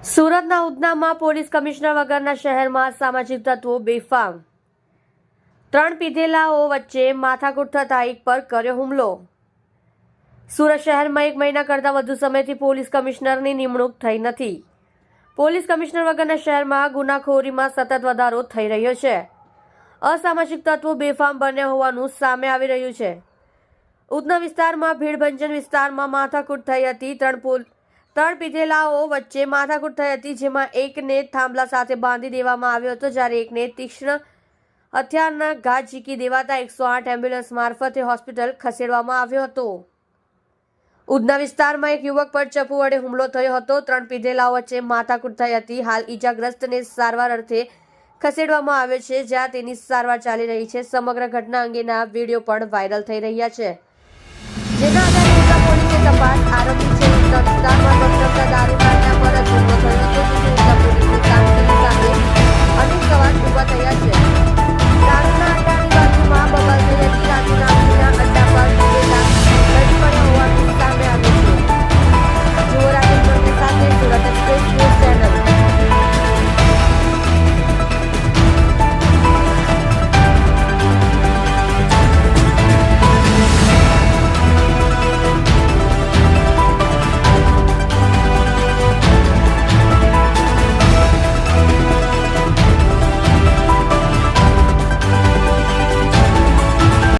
સુરતના ઉધનામાં police commissioner વગરના શહેરમાં સામાજિક તત્વો બેફામ. ત્રણ પીધેલાઓ વચ્ચે માથાકૂટ થતા એક પર કર્યો હુમલો. સુરત શહેરમાં એક મહિના કરતાં વધુ સમયથી પોલીસ કમિશનરની નિમણૂક થઈ નથી. પોલીસ કમિશનર વગરના શહેરમાં ગુનાખોરીમાં સતત વધારો થઈ રહ્યો છે. અસામાજિક તત્વો બેફામ બન્યા હોવાનું સામે આવી રહ્યું છે. ઉધના વિસ્તારમાં ભીડભંજન વિસ્તારમાં માથાકૂટ થઈ હતી ત્રણ પોલ ત્રણ પીધેલાઓ વચ્ચે માથાકૂટ થઈ હતી, જેમાં એકને થાંભલા સાથે બાંધી દેવામાં આવ્યો હતો. જ્યારે એકને તીક્ષ્ણ હથિયારના ઘા ઝીકી દેવાતા એકસો આઠ એમ્બ્યુલન્સ મારફતે હોસ્પિટલ ખસેડવામાં આવ્યો હતો. ઉધના વિસ્તારમાં એક યુવક પર ચપ્પુ વડે હુમલો થયો હતો. ત્રણ પીધેલાઓ વચ્ચે માથાકૂટ થઈ હતી. હાલ ઈજાગ્રસ્તને સારવાર અર્થે ખસેડવામાં આવ્યો છે, જ્યાં તેની સારવાર ચાલી રહી છે. સમગ્ર ઘટના અંગેના વીડિયો પણ વાયરલ થઈ રહ્યા છે. જેના આધારે પોલીસે તપાસ આરોપી છે